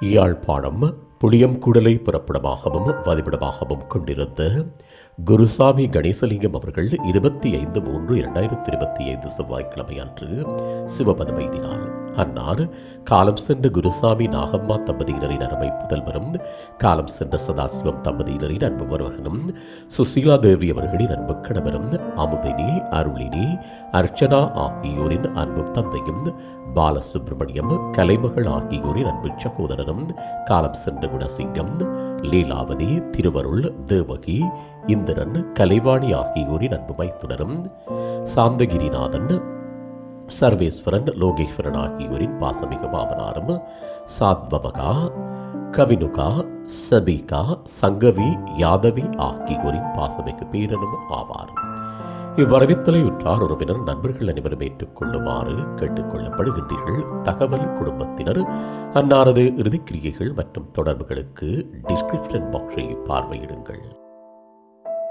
யாழ்ப்பாணம் புளியம்குடலை புறப்படமாகவும் வதிவிடமாகவும் கொண்டிருந்த குருசாமி கணேசலிங்கம் அவர்கள் இருபத்தி ஐந்து மூன்று இரண்டாயிரத்தி இருபத்தி ஐந்து செவ்வாய்க்கிழமை அன்று சிவபதம் எய்தினார். அன்னார் காலம் சென்ற குருசாமி நாகம்மா தம்பதியினரின் அருமை புதல்வரும் காலம் சென்ற சதாசிவம் தம்பதியினரின் அன்பு மருமகனும் சுசீலா தேவி அவர்களின் அன்பு கணவரும் அமுதினி அருளினி அர்ச்சனா ஆகியோரின் அன்பு தந்தையும் பாலசுப்பிரமணியம் கலைமகள் ஆகியோரின் அன்பு சகோதரரும் காலம் சென்ற குணசிங்கம் லீலாவதி திருவருள் தேவகி இந்திரன் கலைவாணி ஆகியோரின் அன்பு மைத்துனரும் சாந்தகிரிநாதன் சர்வேஸ்வரன் லோகேஸ்வரன் ஆகியோரின் பாசமிக மாமனாரும் சாத்வவகா கவினுகா சபிகா சங்கவி யாதவி ஆகியோரின் பாசமிகு பேரனும் ஆவார். இவ்வரவித்தலை உற்றார் உறவினர் நண்பர்கள் அனைவரும் ஏற்றுக்கொள்ளுமாறு கேட்டுக்கொள்ளப்படுகின்றீர்கள். தகவல் குடும்பத்தினர் அன்னாரது இறுதிக்கிரியைகள் மற்றும் தொடர்புகளுக்கு டிஸ்கிரிப்ஷன் பாக்ஸை பார்வையிடுங்கள்.